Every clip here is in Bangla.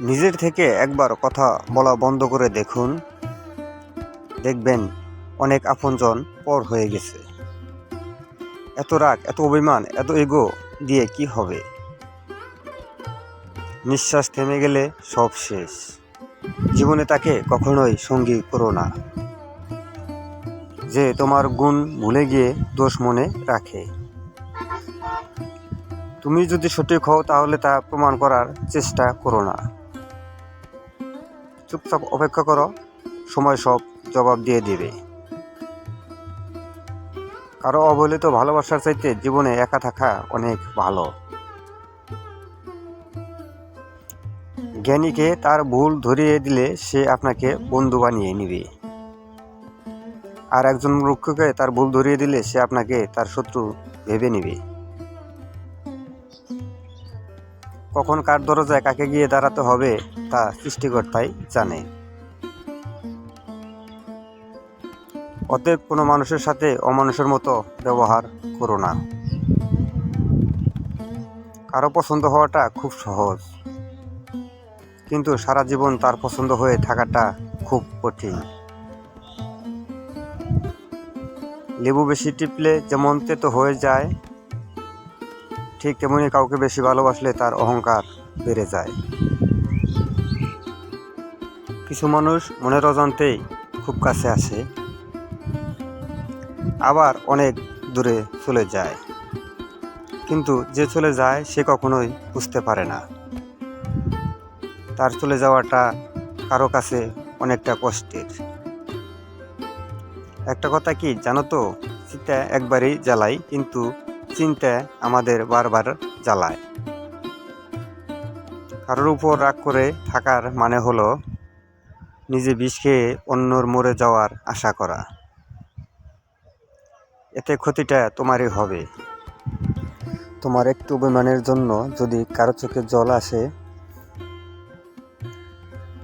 নিজের থেকে একবার কথা বলা বন্ধ করে দেখুন। দেখবেন অনেক আপনজন পর হয়ে গেছে। এত রাগ, এত অভিমান, এত এগো দিয়ে কি হবে? নিঃশ্বাস থেমে গেলে সব শেষ। জীবনে তাকে কখনোই সঙ্গী করো না। যে তোমার গুণ ভুলে গিয়ে দোষ মনে রাখে। তুমি যদি সঠিক হও তাহলে তা প্রমাণ করার চেষ্টা করো না। চুপচাপ অপেক্ষা করো, সময় সব জবাব দিয়ে দিবে। কারও অবহেলিত ভালোবাসার চাইতে জীবনে একা থাকা অনেক ভালো। জ্ঞানীকে তার ভুল ধরিয়ে দিলে সে আপনাকে বন্ধু বানিয়ে নিবে। আর একজন মূর্খকে তার ভুল ধরিয়ে দিলে সে আপনাকে তার শত্রু ভেবে নিবে। কখন কার দরজায় কাকে গিয়ে দাঁড়াতে হবে তা সৃষ্টিকর্তাই জানে। অতএব কোনো মানুষের সাথে অমানুষের মতো ব্যবহার করো না। কারও পছন্দ হওয়াটা খুব সহজ। কিন্তু সারা জীবন তার পছন্দ হয়ে থাকাটা খুব কঠিন। লেবু বেশি টিপলে যেমন তেতো হয়ে যায় ঠিক তেমনি কাউকে বেশি ভালোবাসলে তার অহংকার বেড়ে যায়। কিছু মানুষ মনের অজান্তেই খুব কাছে আসে, আবার অনেক দূরে চলে যায়। কিন্তু যে চলে যায় সে কখনোই বুঝতে পারে না। তার চলে যাওয়াটা কারও কাছে অনেকটা কষ্টের। একটা কথা কি জানো তো? চিতা একবারই জ্বালাই, কিন্তু চিন্তা আমাদের বারবার জ্বালায়। কারোর উপর রাগ করে থাকার মানে হলো নিজে বিষ খেয়ে অন্যর মরে যাওয়ার আশা করা। এতে ক্ষতিটা তোমারই হবে। তোমার একটু অভিমানের জন্য যদি কারও চোখে জল আসে,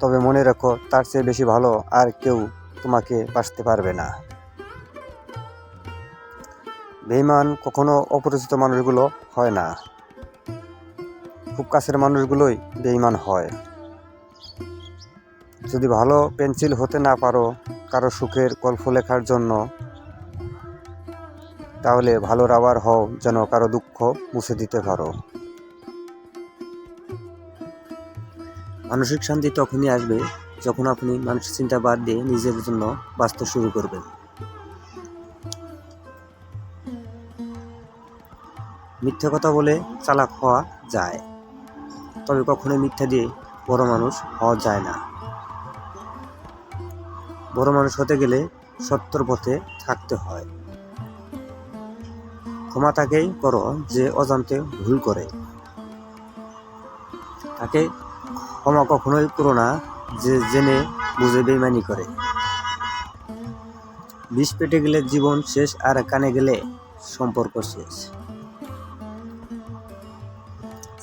তবে মনে রাখো তার চেয়ে বেশি ভালো আর কেউ তোমাকে বাঁচতে পারবে না। বেইমান কখনো অপরিচিত মানুষগুলো হয় না। খুব কাছের মানুষগুলোই বেইমান হয়। যদি ভালো পেন্সিল হতে না পারো কারও সুখের গল্প লেখার জন্য, তাহলে ভালো রাবার হও যেন কারও দুঃখ মুছে দিতে পারো। মানসিক শান্তি তখনই আসবে যখন আপনি মানসিক চিন্তা বাদ দিয়ে নিজের জন্য বাঁচতে শুরু করবেন। মিথ্যা কথা বলে চালাক হওয়া যায়। তবে কখনোই মিথ্যা দিয়ে বড় মানুষ হওয়া যায় না। বড় মানুষ হতে গেলে সত্যর পথে থাকতে হয়। ক্ষমা তাকেই করো যে অজান্তে ভুল করে। তাকে ক্ষমা কখনোই করো না যে জেনে বুঝে বেমানি করে। বিষ পেটে গেলে জীবন শেষ আর কানে গেলে সম্পর্ক শেষ।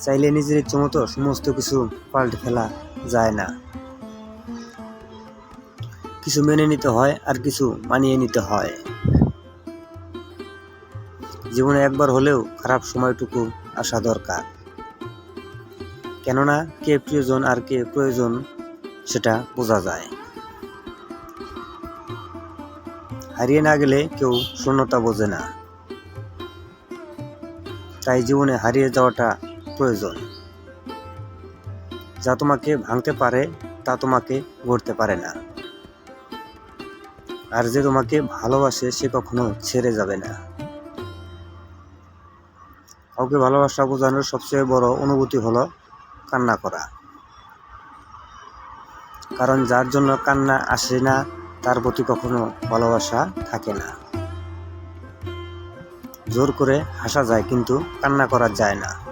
চাইলে নিজের ইচ্ছে মতো সমস্ত কিছু পাল্টে ফেলা যায় না। কিছু মেনে নিতে হয় আর কিছু মানিয়ে নিতে হয়। জীবনে একবার হলেও খারাপ সময়টুকু আসা দরকার। কেননা কে প্রিয়জন আর কে প্রয়োজন সেটা বোঝা যায়। হারিয়ে না গেলে কেউ শূন্যতা বোঝে না। তাই জীবনে হারিয়ে যাওয়াটা প্রয়োজন। যা তোমাকে ভাঙতে পারে, তা তোমাকে গড়তে পারে না। আর যে তোমাকে ভালোবাসে, সে কখনো ছেড়ে যাবে না। কাউকে ভালোবাসা বোঝানোর সবচেয়ে বড় অনুভূতি হলো কান্না করা। কারণ যার জন্য কান্না আসে না, তার প্রতি কখনো ভালোবাসা থাকে না। জোর করে হাসা যায়, কিন্তু কান্না করা যায় না।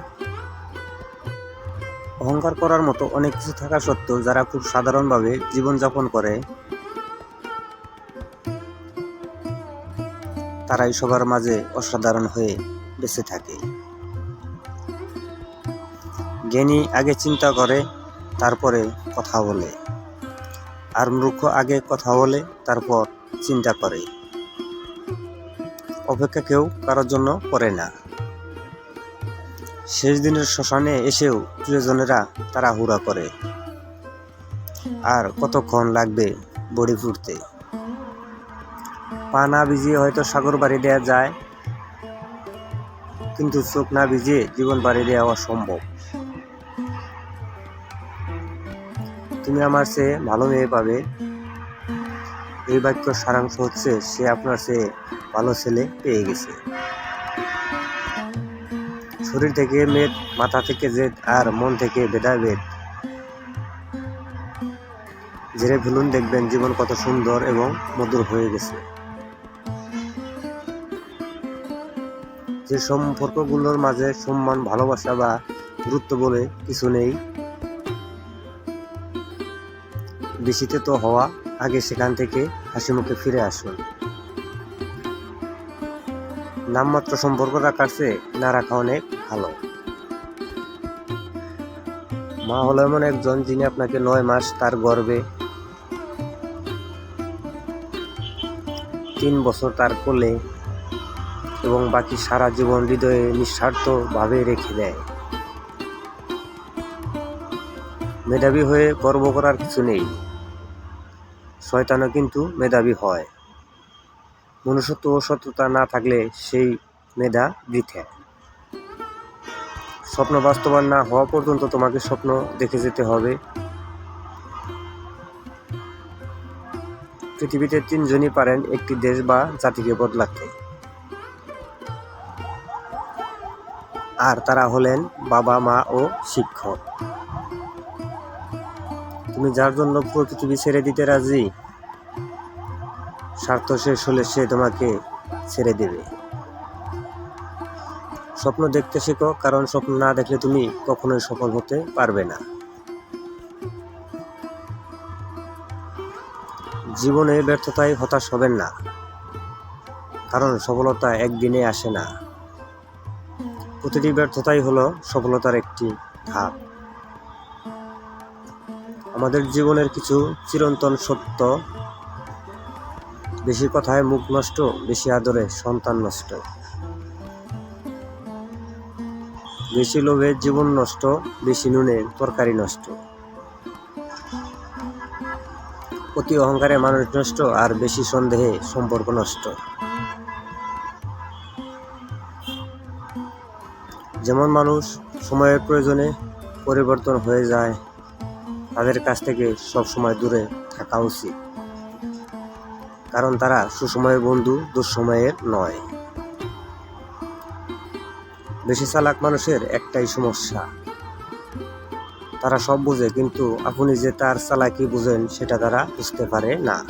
অহংকার করার মতো অনেক কিছু থাকা সত্ত্বেও যারা খুব সাধারণভাবে জীবনযাপন করে, তারাই সবার মাঝে অসাধারণ হয়ে বেঁচে থাকে। জ্ঞানী আগে চিন্তা করে, তারপরে কথা বলে। আর মূর্খ আগে কথা বলে, তারপর চিন্তা করে। অপেক্ষা কেউ কারোর জন্য করে না। শেষ দিনের শ্মশানে এসেও প্রিয়জনেরা তারা হুড়া করে। আর কতক্ষণ লাগবে বড়ি ফুটতে পা না ভিজিয়ে হয়তো সাগর বাড়ি দেওয়া যায়, কিন্তু চোখ না ভিজিয়ে জীবন বাড়ি দেওয়া অসম্ভব। তুমি আমার চেয়ে ভালো মেয়ে পাবে। এই বাক্য সারাংশ হচ্ছে সে আপনার চেয়ে ভালো ছেলে পেয়ে গেছে। শরীর থেকে মেদ, মাথা থেকে জেদ আর মন থেকে ভেদাভেদ জেরে ফেলুন, দেখবেন জীবন কত সুন্দর এবং মধুর হয়ে গেছে। যে সম্পর্কগুলোর মাঝে সম্মান, ভালোবাসা বা গুরুত্ব বলে কিছু নেই, বেশিতে তো হওয়া আগে সেখান থেকে হাসি মুখে ফিরে আসুন। নামমাত্র সম্পর্ক রাখার চেয়ে না রাখা অনেক ভালো। মা হলো এমন একজন যিনি আপনাকে নয় মাস তার গর্বে তিন বছর তার কোলে এবং বাকি সারা জীবন হৃদয়ে নিঃস্বার্থভাবে রেখে দেয়। মেধাবী হয়ে গর্ব করার কিছু নেই। শয়তানও কিন্তু মেধাবী হয়। মনুষ্যত্ব ও সত্যতা না থাকলে সেই মেধা বৃথা। স্বপ্ন বাস্তবায়ন না হওয়া পর্যন্ত তোমাকে স্বপ্ন দেখে যেতে হবে। পৃথিবীতে তিনজনই পারেন একটি দেশ বা জাতিকে বদলাতে। আর তারা হলেন বাবা, মা ও শিক্ষক। তুমি যার জন্য পৃথিবী ছেড়ে দিতে রাজি? স্বার্থ শেষ হলে সে তোমাকে ছেড়ে দেবে। স্বপ্ন দেখতে শেখো, কারণ স্বপ্ন না দেখলে তুমি কখনোই সফল হতে পারবে না। জীবনে ব্যর্থতায় হতাশ হবেন না, কারণ সফলতা একদিনে আসে না। প্রতিটি ব্যর্থতাই হলো সফলতার একটি ধাপ। আমাদের জীবনের কিছু চিরন্তন সত্য বেশি কথায় মুখ নষ্ট, বেশি আদরে সন্তান নষ্ট। বেশি লোভে জীবন নষ্ট, বেশি নুনে তরকারি নষ্ট। অতি অহংকারে মানুষ নষ্ট, আর বেশি সন্দেহে সম্পর্ক নষ্ট। যেমন মানুষ সময়ের প্রয়োজনে পরিবর্তন হয়ে যায়, তাদের কাছ থেকে সব সময় দূরে থাকা উচিত। কারণ তারা সুসময়ের বন্ধু, দুঃসময়ের নয়। বেশি চালাক মানুষের একটাই সমস্যা। তারা সব বোঝে, কিন্তু আপনি যে তার চালাকি বুঝেন, সেটা তারা বুঝতে পারে না।